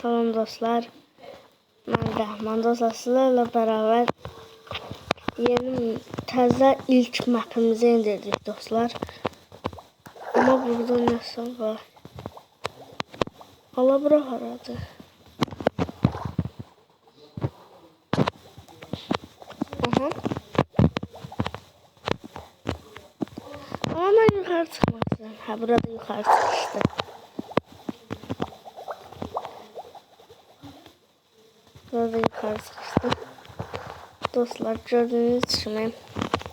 Salam dostlar. Ben Rəhman dostlar sizlerle beraber yeni təzə ilk mapimizi indirdik dostlar. Ama burada nəsə var. Allah bura haradır? Aha. Ama ben yukarı çıkmak istedim. Ha burada yukarı çıkıştı. Burada yukarı çıkıştı. Dostlar gördüğünüz kimi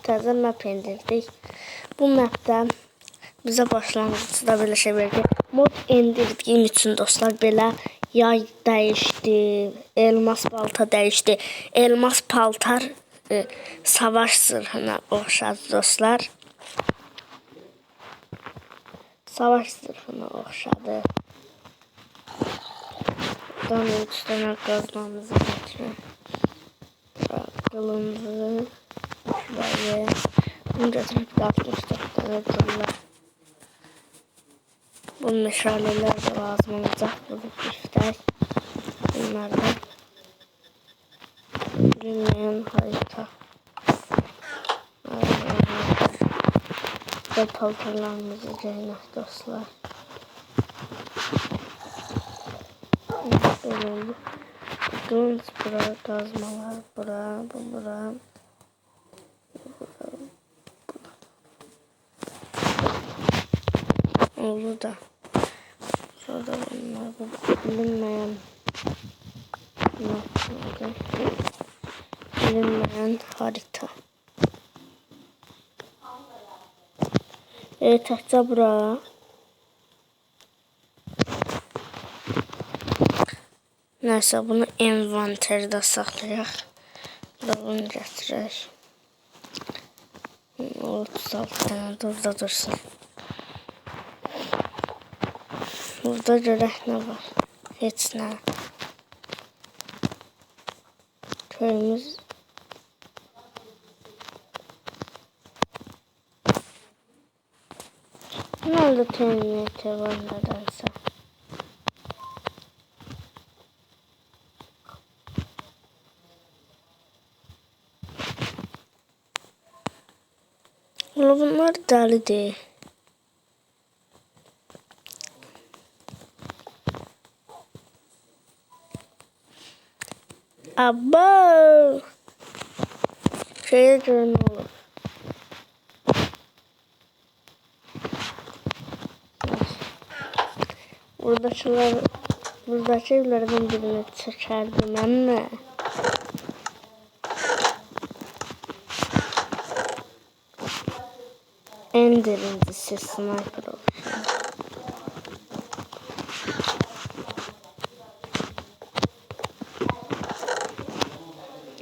təzə map indirdik. Bu mapdə bizə başlanğıcda belə şey verdi. Mod indirdiyim üçün dostlar belə yay dəyişdi, elmas balta dəyişdi. Elmas paltar e, savaş zırhına oxşadı dostlar. Savaş zırhına oxşadı. Buradan üç tane kazmamızı getirin. Kılıncı şuraya. Bunu getirip yapmıştık. tane kıllar. Bu meşaleler de lazım olacak. Bu biftek. Bunlar da bilinmeyen harita. Ve paltarlarımızı giymek dostlar. Böyle oldu. Kılıç bura, kazmalar bura, bu bura. Oldu da. Şurada bunlar bu bilinmeyen. Bilinmeyen harita. Evet hatta bura. Neyse bunu envanterde saklayaq. Da bunu gətirək. 36 tane burada dursun. Burada görək nə var. Heç nə. Köyümüz Nerede terminator var nedense. Ama bunlar değil. Abo! Şeye göre ne olur? Buradakiler, buradaki evlerden birini çekerdim ama. En derincisi sniper olsun.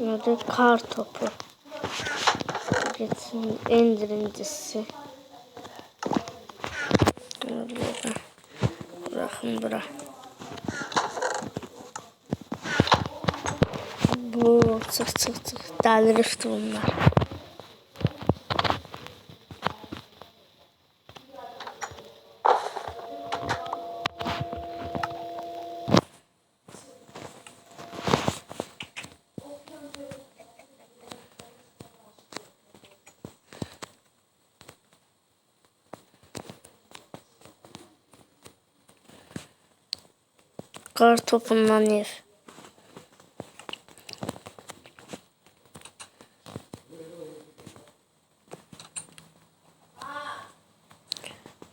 Adı kar topu. Geçsin en derincisi. Bırakın bırak. Bu çık çık çık. Delirifti bunlar. Kar topundan ev.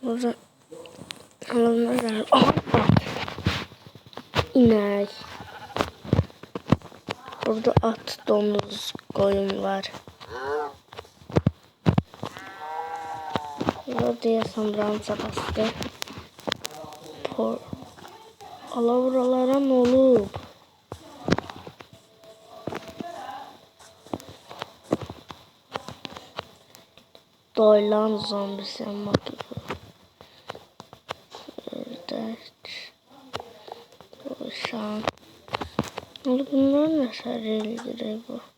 Burada Aha bak. İnek. Burada at, domuz, koyun var. Burada diyorsan brança bastı. Por Alavralara ne olup? Doylan zombisi motifi. Ördek. Koşan. Oğlum bunlar ne sarıyla bu?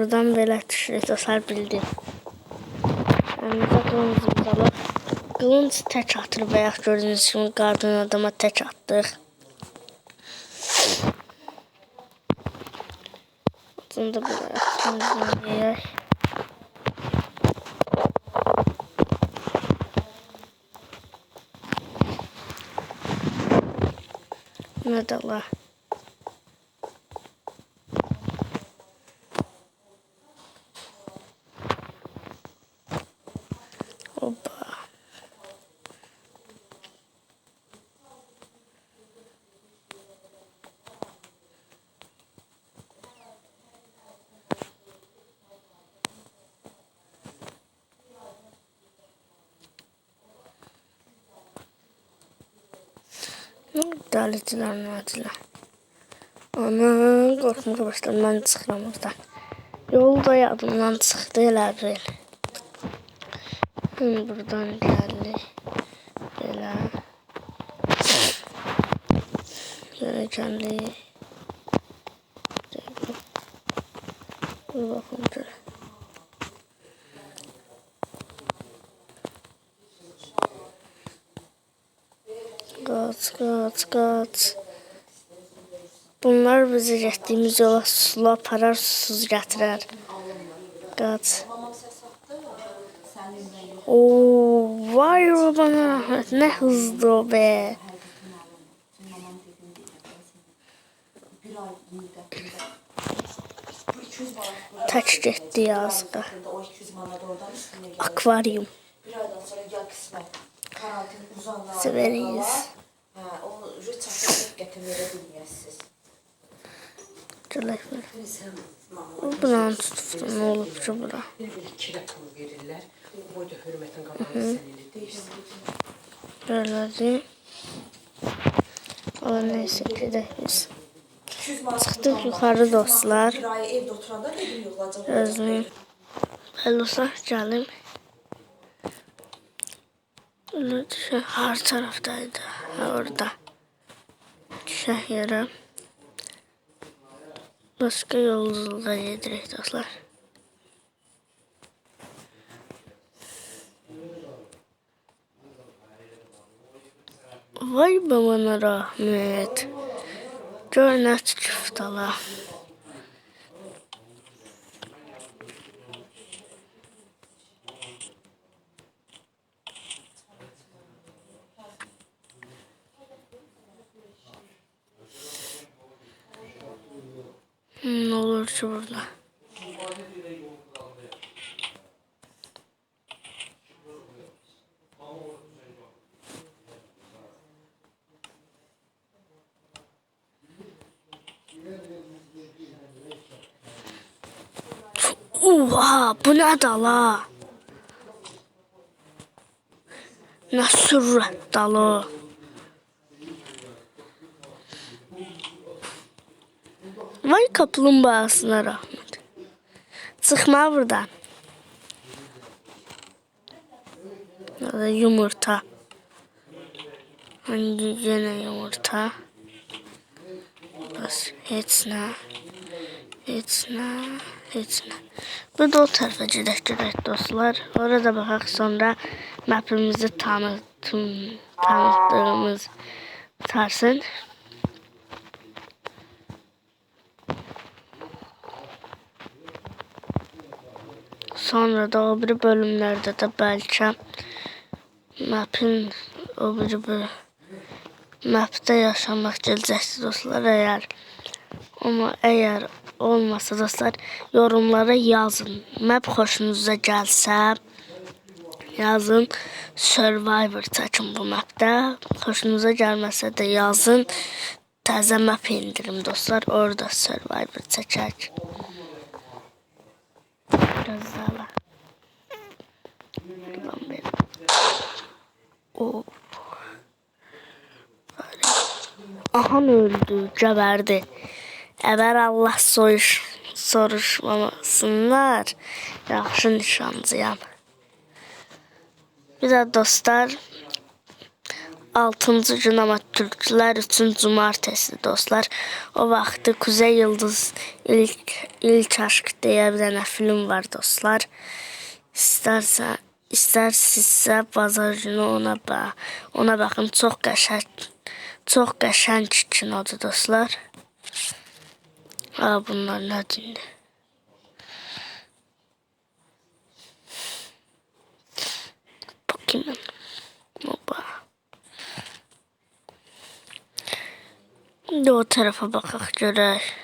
Buradan düşürük dostlar bildi. Əlimizə qılıncımız alıb. Qılınc tək atır bayaq gördüyünüz kimi qadın adama tək atdıq. Bunu da belə atmamızı Ne Dəlicilər, nəcilər. Ana, qorxmağa başladım. Mən çıxıram oradan. Yolda çıxdı elə bil. Hı, buradan gəldik. Belə. Belə gəldik. Dur görə. Qaç, qaç, qaç. Bunlar bizi getdiyimiz yola suslu aparar, susuz gətirər. Qaç. Oo, vay bana rahmet. Ne hızlı o be. Taç getdi yazıqa. O 200 manat oradan üstüne geldi. Akvaryum. Severiz. Ha, o ücret çatırıp getirmeye bilmezsiz. Gələk belə. Sen Bu Buranı tutubdu, nə olub ki bura? bir bir kira pul verirler. O boyda hürmetin qabağını seninle değişsin. Belədir. Valla neyse gedək biz. 200 manat. Çıxdıq yuxarı dostlar. Evde oturanda bileyim yollayacak. Özüm. Gəlim. Öyle. Har tərəfdəydi. Orada. Yerə. Başqa yolculuğa gedirik dostlar. Vay babana rahmet. Gör nə çıftala. Burada. Oha bu ne dala? Ne sürret Vay kaplumbağasına rahmet. Çıkma buradan. Da yumurta. Hangi gene yumurta? Bas ne? Hiç ne? Bir de o tarafa gedək dostlar. Orada baxaq sonra mapimizi tanıtım, tanıtdığımız tarsın. Sonra da biri bölümlerde de belki map'in o biri böl map'te yaşamak gelecektir dostlar eğer ama eğer olmasa dostlar yorumlara yazın. Map hoşunuza gelse yazın. Survivor çəkin bu map'te. Hoşunuza gelmese de yazın. Təzə map indirim dostlar. Orada Survivor çəkək. Biraz Oo. Ahan öldü, geberdi. Eğer Allah soyuş, soruşmamasınlar. Yaxşı nişancıyam. Bir de dostlar 6-cı gün amma türklər üçün cumartesi dostlar. O vaxtı Kuzey Yıldız ilk ilk aşk deyə bir dənə film var dostlar. İstərsə istərsinizsə bazar günü ona bax. Ona baxın çox qəşəng çox qəşəng kinodur dostlar. Ha bunlar nədir? Pokemon. Oba. İndi o tarafa baxaq görək.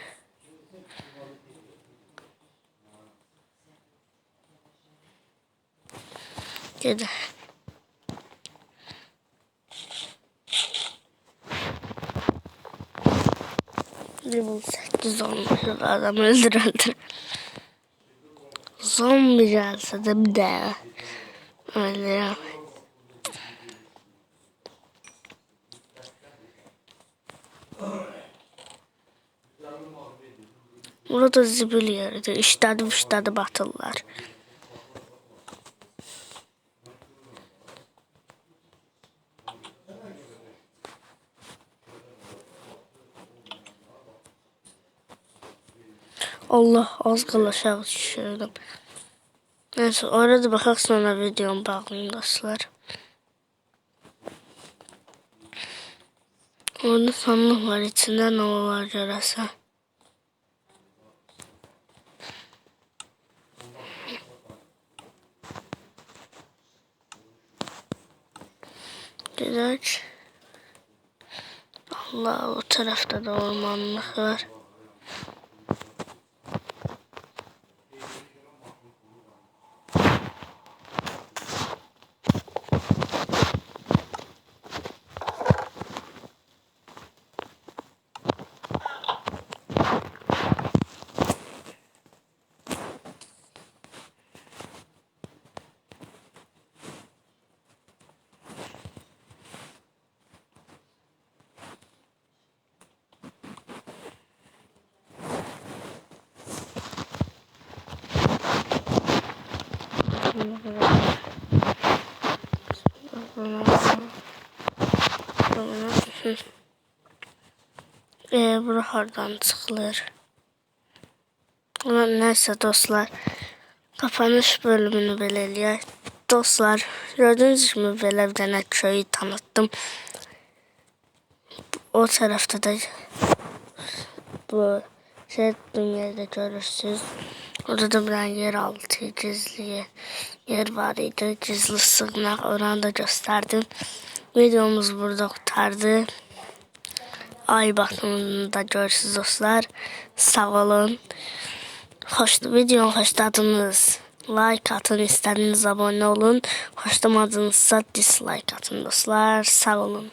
Gedək. Level 8 olmuş adam öldür öldür. Zombi gelse de bir de öldüremem. Burada zibil yeridir. İşlədi işlədi batırlar. Allah az qala aşağı düşürdüm. Neyse orada baxaq sonra videomu bağlayayım dostlar. Orada sandık var içində nə olar görəsən. Gedək. Allah o tarafta da ormanlık var. Ee, bura hardan çıxılır? Ama neyse dostlar. Kapanış bölümünü belə eləyək. Dostlar, gördüğünüz kimi belə bir dənə köyü tanıttım. O tarafta da bu şey dünyada görürsünüz. Tane yeraltı gizli yer var idi. Gizli sığınak oranı da gösterdim. Videomuz burada kurtardı. Ay batımını da görürsünüz dostlar. Sağ olun. Hoş, videonu hoşladınız. Like atın, istədiniz abone olun. Hoşlamadınızsa dislike atın dostlar. Sağ olun.